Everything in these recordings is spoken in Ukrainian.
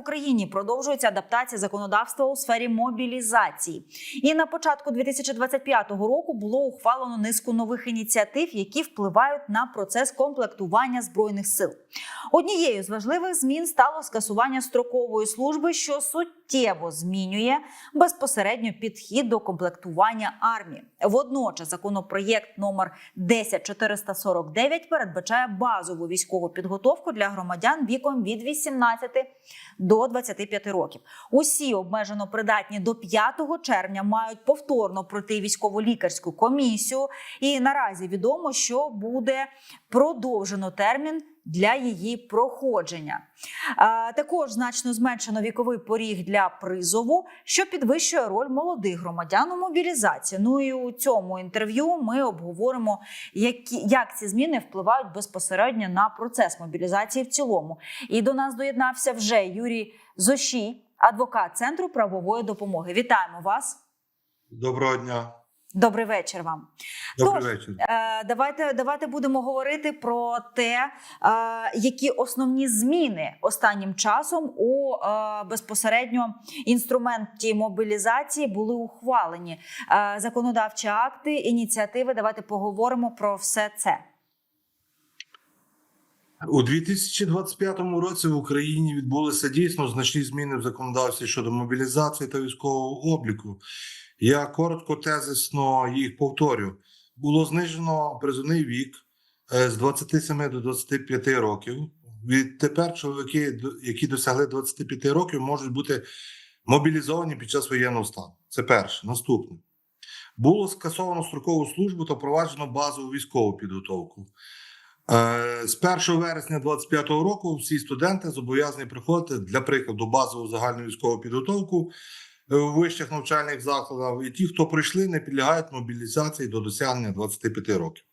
Україні продовжується адаптація законодавства у сфері мобілізації. І на початку 2025 року було ухвалено низку нових ініціатив, які впливають на процес комплектування збройних сил. Однією з важливих змін стало скасування строкової служби, що суттєво змінює безпосередньо підхід до комплектування армії. Водночас законопроєкт номер 10449 передбачає базову військову підготовку для громадян віком від 18 до 25 років. Усі обмежено придатні до 5 червня мають повторно пройти військово-лікарську комісію. І наразі відомо, що буде продовжено термін для її проходження. Також значно зменшено віковий поріг для призову, що підвищує роль молодих громадян у мобілізації. Ну і у цьому інтерв'ю ми обговоримо, які, як ці зміни впливають безпосередньо на процес мобілізації в цілому. І до нас доєднався вже Юрій Зошій, адвокат Центру правової допомоги. Вітаємо вас. Доброго дня. Добрий вечір вам. Добрий Тож, вечір. Е, Давайте, давайте будемо говорити про те, е, які основні зміни останнім часом у е, безпосередньо інструменті мобілізації були ухвалені. Е, Законодавчі акти, ініціативи. Давайте поговоримо про все це. У 2025 році в Україні відбулися дійсно значні зміни в законодавстві щодо мобілізації та військового обліку. Я коротко тезисно їх повторю. Було знижено призовний вік е, з 27 до 25 років. Відтепер чоловіки, які досягли 25 років, можуть бути мобілізовані під час воєнного стану. Це перше. Наступне. Було скасовано строкову службу та впроваджено базову військову підготовку. Е, З 1 вересня 2025 року всі студенти зобов'язані приходити для прикладу базову загальну військову підготовку вищих навчальних закладах. І ті, хто прийшли, не підлягають мобілізації до досягнення 25 років.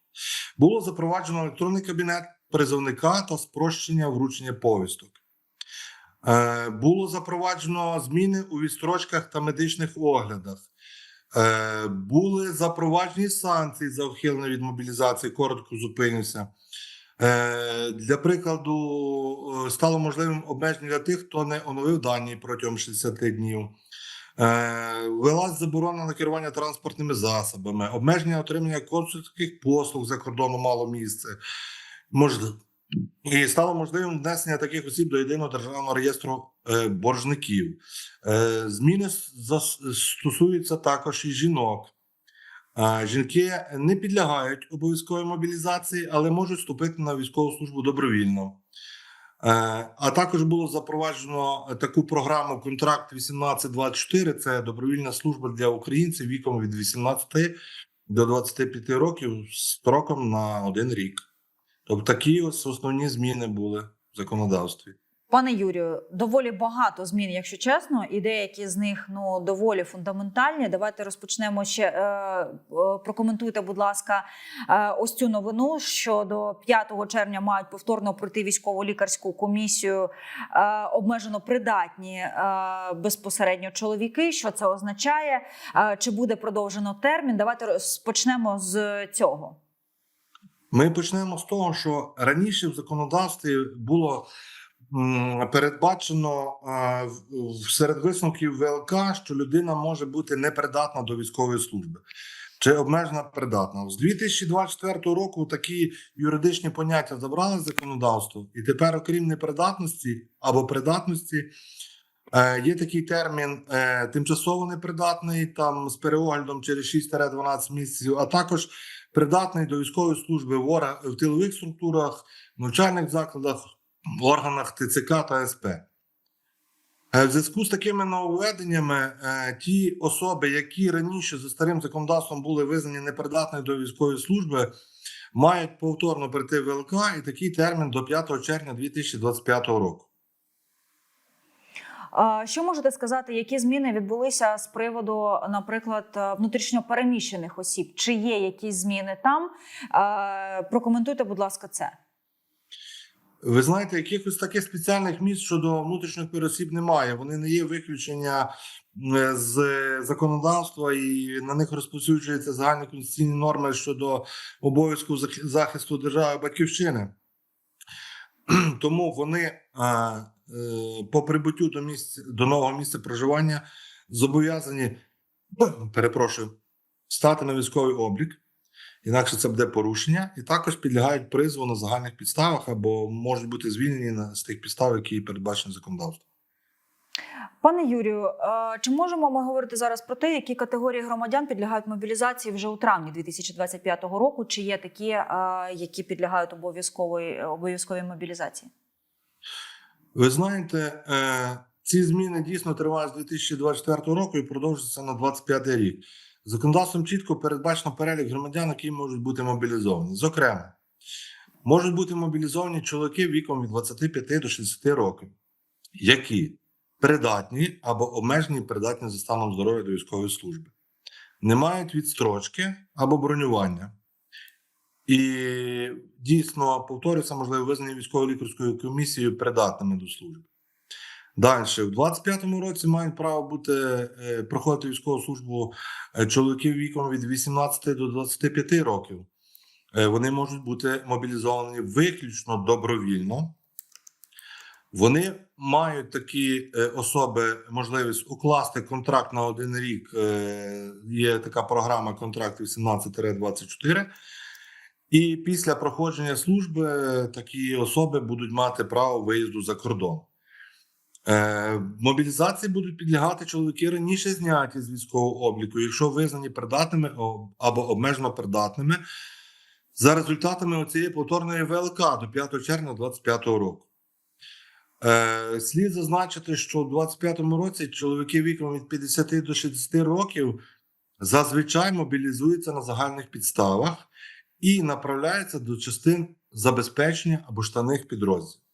Було запроваджено електронний кабінет призовника та спрощення вручення повісток. Е, Було запроваджено зміни у відстрочках та медичних оглядах. Е, Були запроваджені санкції за ухилення від мобілізації, коротко зупинюся. Е, Для прикладу, е, стало можливим обмеження для тих, хто не оновив дані протягом 60 днів. Е, заборона на керування транспортними засобами, обмеження отримання консульських послуг за кордоном мало місце. Можливо. І стало можливим внесення таких осіб до єдиного державного реєстру е, боржників. Е, зміни стосуються також і жінок. Жінки не підлягають обов'язковій мобілізації, але можуть вступити на військову службу добровільно. Е, а також було запроваджено таку програму Контракт 1824 це добровільна служба для українців віком від 18 до 25 років з строком на один рік. Тобто такі ось основні зміни були в законодавстві. Пане Юрію, доволі багато змін, якщо чесно, і деякі з них ну доволі фундаментальні. Давайте розпочнемо ще. Е, е, прокоментуйте, будь ласка, е, ось цю новину, що до 5 червня мають повторно пройти військово-лікарську комісію обмежено придатні безпосередньо чоловіки. Що це означає? Чи буде продовжено термін? Давайте розпочнемо з цього. Ми почнемо з того, що раніше в законодавстві було передбачено серед висновків ВЛК, що людина може бути непридатна до військової служби. Чи обмежена придатна з 2024 року такі юридичні поняття забрали з законодавства, і тепер, окрім непридатності або придатності, е, є такий термін е, тимчасово непридатний, там з переоглядом через 6-12 місяців, а також придатний до військової служби в, ора- в тилових структурах, навчальних закладах, органах ТЦК та СП. Е, В зв'язку з такими нововведеннями, е, ті особи, які раніше за старим законодавством були визнані непридатними до військової служби, мають повторно прийти в ВЛК і такий термін до 5 червня 2025 року. Що можете сказати, які зміни відбулися з приводу, наприклад, е, внутрішньопереміщених осіб? Чи є якісь зміни там? Прокоментуйте, будь ласка, це. Ви знаєте, якихось таких спеціальних місць щодо внутрішніх пересіб немає. Вони не є виключення е, з законодавства, і на них розповсюджуються загальні конституційні норми щодо обов'язку захисту держави батьківщини. Тому вони е, по прибуттю до місця до нового місця проживання зобов'язані перепрошую стати на військовий облік. Інакше це буде порушення, і також підлягають призову на загальних підставах або можуть бути звільнені з тих підстав, які передбачені законодавством. Пане Юрію, е, чи можемо ми говорити зараз про те, які категорії громадян підлягають мобілізації вже у травні 2025 року? Чи є такі, е, які підлягають обов'язкової обов'язковій мобілізації? Ви знаєте, е, ці зміни дійсно тривають з 2024 року і продовжуються на 2025 рік. Законодавством чітко передбачено перелік громадян, які можуть бути мобілізовані. Зокрема, можуть бути мобілізовані чоловіки віком від 25 до 60 років, які придатні або обмежені придатні за станом здоров'я до військової служби, не мають відстрочки або бронювання. І дійсно повторюється, можливо, визнані військово лікарською комісією придатними до служби. Далі, в 25-му році мають право бути е, проходити військову службу е, чоловіків віком від 18 до 25 років. Е, Вони можуть бути мобілізовані виключно добровільно. Вони мають такі особи можливість укласти контракт на один рік. Є така програма контракт 18-24. І після проходження служби такі особи будуть мати право виїзду за кордон. Е, мобілізації будуть підлягати чоловіки раніше зняті з військового обліку, якщо визнані придатними або обмежено придатними за результатами цієї повторної ВЛК до 5 червня 2025 року. Е, слід зазначити, що у 2025 році чоловіки віком від 50 до 60 років зазвичай мобілізуються на загальних підставах і направляються до частин забезпечення або штатних підрозділів.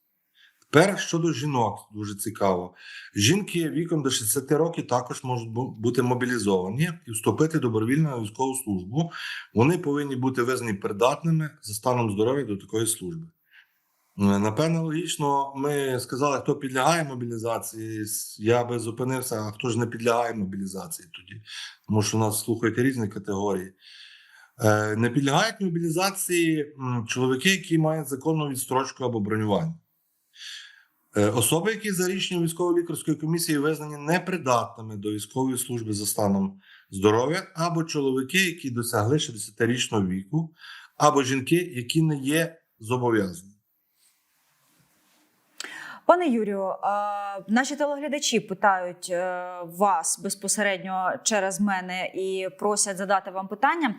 Тепер щодо жінок, дуже цікаво. Жінки віком до 60 років також можуть бути мобілізовані і вступити добровільно на військову службу. Вони повинні бути визнані придатними за станом здоров'я до такої служби. Е, Напевно, логічно, ми сказали, хто підлягає мобілізації. Я би зупинився, а хто ж не підлягає мобілізації тоді, тому що нас слухають різні категорії. Е, Не підлягають мобілізації чоловіки, які мають законну відстрочку або бронювання. Е, Особи, які за рішенням військово-лікарської комісії визнані непридатними до військової служби за станом здоров'я, або чоловіки, які досягли 60-річного віку, або жінки, які не є зобов'язані. Пане Юрію, наші телеглядачі питають е, вас безпосередньо через мене і просять задати вам питання.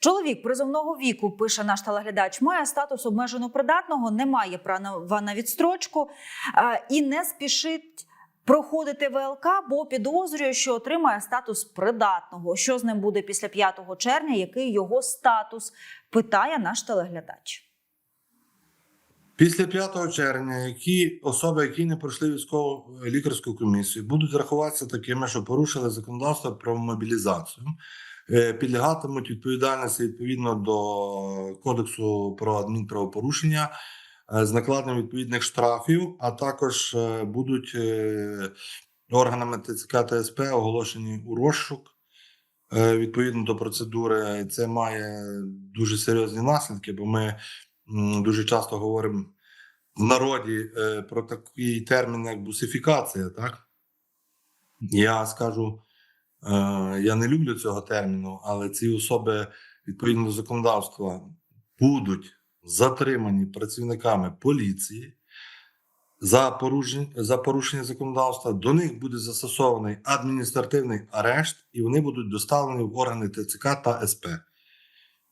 Чоловік призовного віку пише наш телеглядач, має статус обмежено придатного, не має права на відстрочку е, і не спішить. Проходити ВЛК, бо підозрює, що отримає статус придатного. Що з ним буде після 5 червня? Який його статус? Питає наш телеглядач. Після 5 червня, які особи, які не пройшли військову лікарську комісію, будуть рахуватися такими, що порушили законодавство про мобілізацію, е, підлягатимуть відповідальності відповідно до кодексу про адмінправопорушення е, з накладенням відповідних штрафів, а також е, будуть органами ТЦК та оголошені у розшук. Відповідно до процедури, це має дуже серйозні наслідки, бо ми дуже часто говоримо в народі е, про такий термін, як бусифікація. Так? Я скажу, е, я не люблю цього терміну, але ці особи відповідно до законодавства будуть затримані працівниками поліції за порушення, за порушення законодавства. До них буде застосований адміністративний арешт, і вони будуть доставлені в органи ТЦК та СП.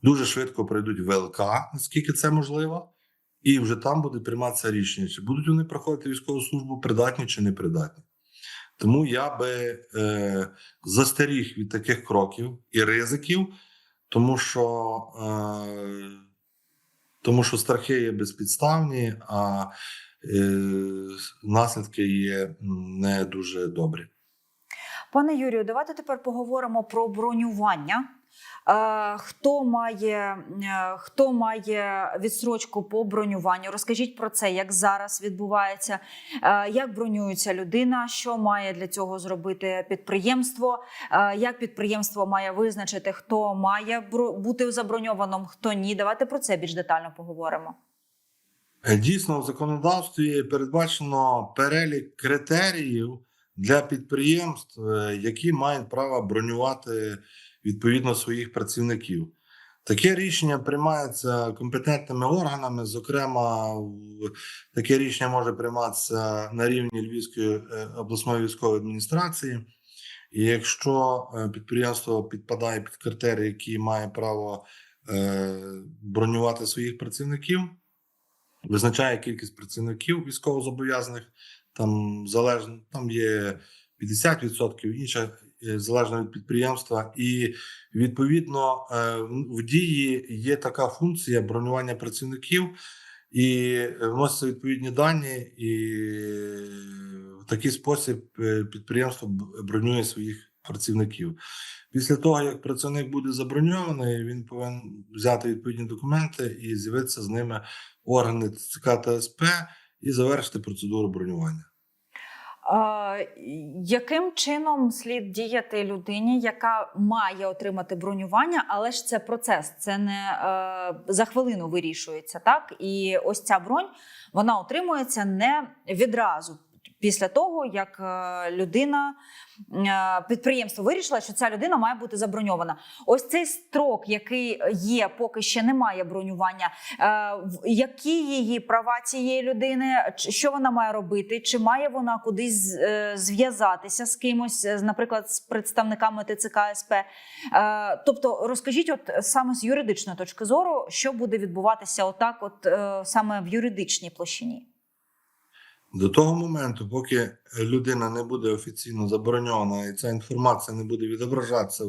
Дуже швидко пройдуть ВЛК, наскільки це можливо, і вже там буде прийматися рішення, чи будуть вони проходити військову службу придатні чи не придатні. Тому я би е, застеріг від таких кроків і ризиків, тому що, е, тому що страхи є безпідставні, а е, наслідки є не дуже добрі. Пане Юрію, давайте тепер поговоримо про бронювання. Хто має, е, хто має відстрочку по бронюванню? Розкажіть про це, як зараз відбувається, як бронюється людина, що має для цього зробити підприємство, як підприємство має визначити, хто має бути заброньованим, хто ні. Давайте про це більш детально поговоримо. Е, Дійсно, в законодавстві передбачено перелік критеріїв для підприємств, е, які мають право бронювати відповідно своїх працівників. Таке рішення приймається компетентними органами. Зокрема, таке рішення може прийматися на рівні Львівської е, обласної військової адміністрації. І якщо е, підприємство підпадає під критерії, які має право е, бронювати своїх працівників, визначає кількість працівників військовозобов'язаних, там залежно там є 50%, інше е, залежно від підприємства, і відповідно е, в дії є така функція бронювання працівників, і е, вносяться відповідні дані, і в такий спосіб е, підприємство бронює своїх працівників. Після того, як працівник буде заброньований, він повинен взяти відповідні документи і з'явитися з ними органи ТЦК та СП і завершити процедуру бронювання. Яким чином слід діяти людині, яка має отримати бронювання, але ж це процес, це не е, за хвилину вирішується, так? І ось ця бронь вона отримується не відразу. Після того, як е, людина е, підприємство вирішило, що ця людина має бути заброньована. Ось цей строк, який є, поки ще немає бронювання. Е, Які її права цієї людини? Що вона має робити? Чи має вона кудись зв'язатися з кимось, наприклад, з представниками ТЦК СП? Тобто, розкажіть, от саме з юридичної точки зору, що буде відбуватися отак, от саме в юридичній площині? До того моменту, поки людина не буде офіційно заброньована і ця інформація не буде відображатися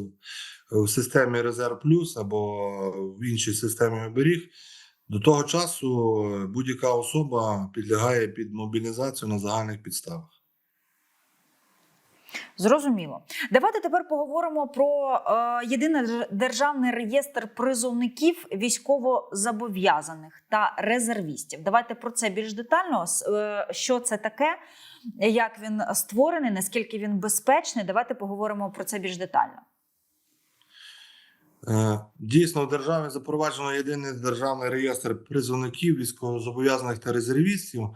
в, системі Резерв Плюс або в іншій системі оберіг, до того часу будь-яка особа підлягає під мобілізацію на загальних підставах. Зрозуміло. Давайте тепер поговоримо про е, єдиний державний реєстр призовників військовозобов'язаних та резервістів. Давайте про це більш детально. Е, Що це таке, як він створений, наскільки він безпечний. Давайте поговоримо про це більш детально. Е, Дійсно, в державі запроваджено єдиний державний реєстр призовників, військовозобов'язаних та резервістів.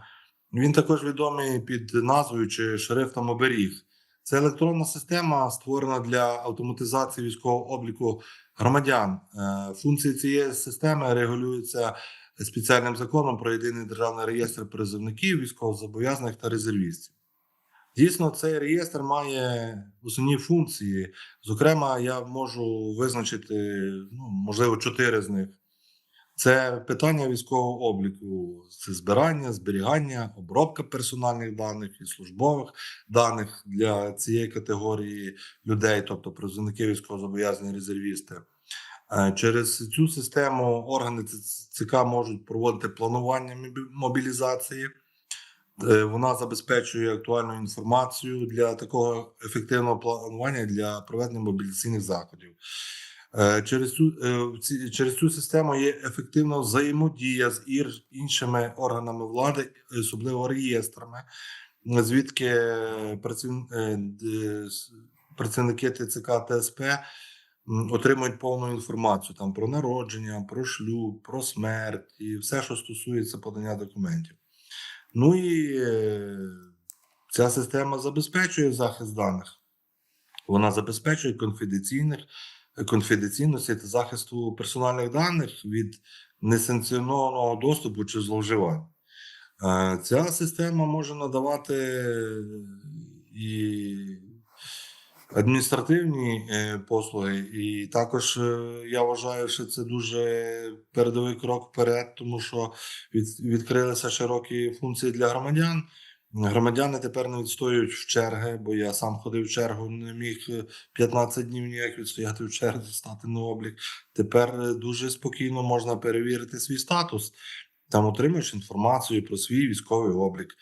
Він також відомий під назвою чи шрифтом оберіг. Це електронна система, створена для автоматизації військового обліку громадян. Е, Функції цієї системи регулюються спеціальним законом про єдиний державний реєстр призовників, військовозобов'язаних та резервістів. Дійсно, цей реєстр має основні функції. Зокрема, я можу визначити ну, можливо чотири з них. Це питання військового обліку, це збирання, зберігання, обробка персональних даних і службових даних для цієї категорії людей, тобто призовники військовозобов'язані резервісти. Е, Через цю систему органи ЦК можуть проводити планування мобілізації. Е, Вона забезпечує актуальну інформацію для такого ефективного планування для проведення мобілізаційних заходів. Е, Через цю, е, через цю систему є ефективна взаємодія з іншими органами влади, особливо реєстрами, звідки е, працівники ТЦК та СП м, отримують повну інформацію там про народження, про шлюб, про смерть і все, що стосується подання документів. Ну і ця система забезпечує захист даних. Вона забезпечує конфіденційних, конфіденційності та захисту персональних даних від несанкціонованого доступу чи зловживань. Е, Ця система може надавати і адміністративні е, послуги, і також е, я вважаю, що це дуже передовий крок вперед, тому що від, відкрилися широкі функції для громадян. Громадяни тепер не відстоюють в черги, бо я сам ходив в чергу, не міг е, 15 днів ніяк відстояти в черзі, стати на облік. Тепер е, дуже спокійно можна перевірити свій статус. Там отримуєш інформацію про свій військовий облік.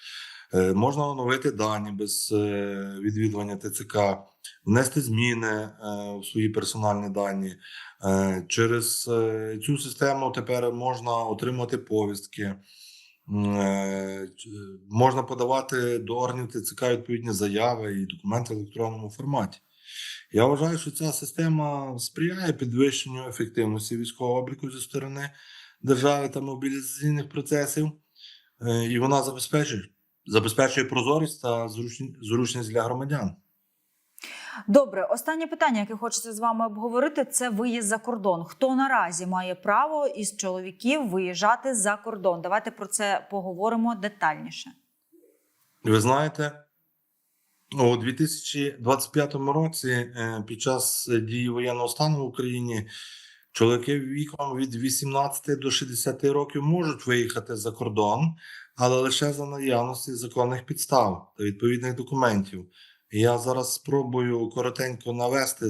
Е, Можна оновити дані без е, відвідування ТЦК, внести зміни е, в свої персональні дані. Е, Через е, цю систему тепер можна отримати повістки. Е, ч- Можна подавати до органів ТЦК відповідні заяви і документи в електронному форматі. Я вважаю, що ця система сприяє підвищенню ефективності військового обліку зі сторони держави та мобілізаційних процесів. е, і вона забезпечує, забезпечує прозорість та зручність для громадян. Добре, останнє питання, яке хочеться з вами обговорити, це виїзд за кордон. Хто наразі має право із чоловіків виїжджати за кордон? Давайте про це поговоримо детальніше. Ви знаєте, у 2025 році, е, під час дії воєнного стану в Україні, чоловіки віком від 18 до 60 років можуть виїхати за кордон, але лише за наявності законних підстав та відповідних документів. Я зараз спробую коротенько навести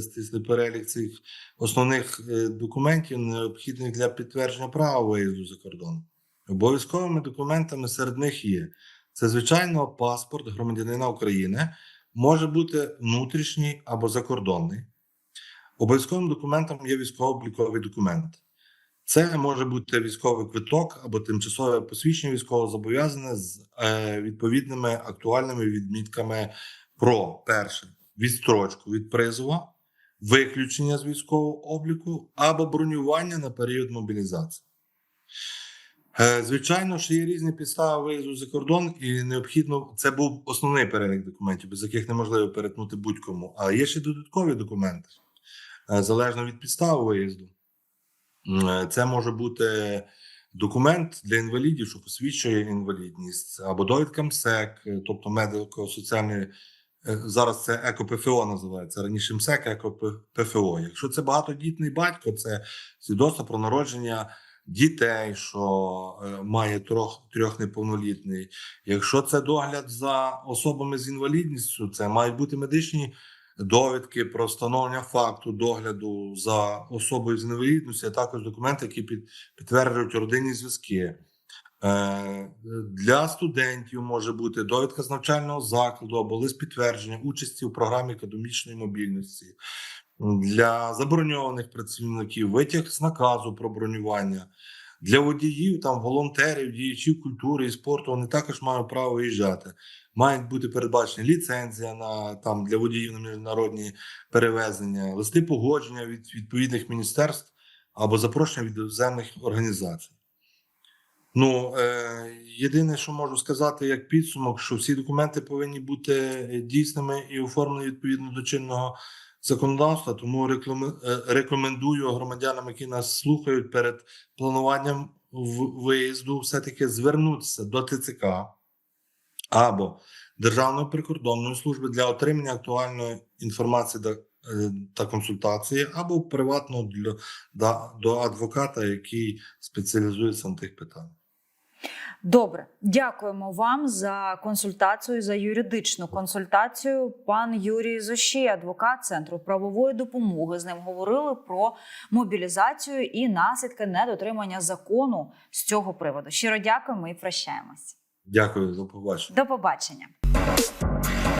перелік цих основних е, документів, необхідних для підтвердження права виїзду за кордон. Обов'язковими документами серед них є це, звичайно, паспорт громадянина України, може бути внутрішній або закордонний. Обов'язковим документом є військово-обліковий документ. Це може бути військовий квиток або тимчасове посвідчення військовозобов'язане з е, відповідними актуальними відмітками про перше відстрочку від призова, виключення з військового обліку або бронювання на період мобілізації. Е, Звичайно, що є різні підстави виїзду за кордон, і необхідно це був основний перелік документів, без яких неможливо перетнути будь-кому. А є ще додаткові документи, е, залежно від підстави виїзду. Е, Це може бути документ для інвалідів, що посвідчує інвалідність, або довідка МСЕК, тобто медико-соціальної. Е, Зараз це ЕКО-ПФО називається раніше МСЕК, ЕКО-ПФО. Якщо це багатодітний батько, це свідоцтво про народження дітей, що е, має трьох, трьох неповнолітний. Якщо це догляд за особами з інвалідністю, це мають бути медичні довідки про встановлення факту догляду за особою з інвалідністю, а також документи, які під, підтверджують родинні зв'язки. Е, Для студентів може бути довідка з навчального закладу або лист підтвердження участі у програмі академічної мобільності. Для заброньованих працівників витяг з наказу про бронювання. Для водіїв, там волонтерів, діячів культури і спорту вони також мають право виїжджати. Мають бути передбачені ліцензія на там для водіїв на міжнародні перевезення, листи погодження від відповідних міністерств або запрошення від іноземних організацій. Ну, е, єдине, що можу сказати як підсумок, що всі документи повинні бути е, дійсними і оформлені відповідно до чинного законодавства. Тому е, рекомендую громадянам, які нас слухають перед плануванням виїзду, все-таки звернутися до ТЦК або Державної прикордонної служби для отримання актуальної інформації та, е, та консультації, або приватно для, до адвоката, який спеціалізується на тих питаннях. Добре, дякуємо вам за консультацію, за юридичну консультацію. Пан Юрій Зощій, адвокат Центру правової допомоги. З ним говорили про мобілізацію і наслідки недотримання закону з цього приводу. Щиро дякуємо і прощаємось. Дякую до побачення. До побачення.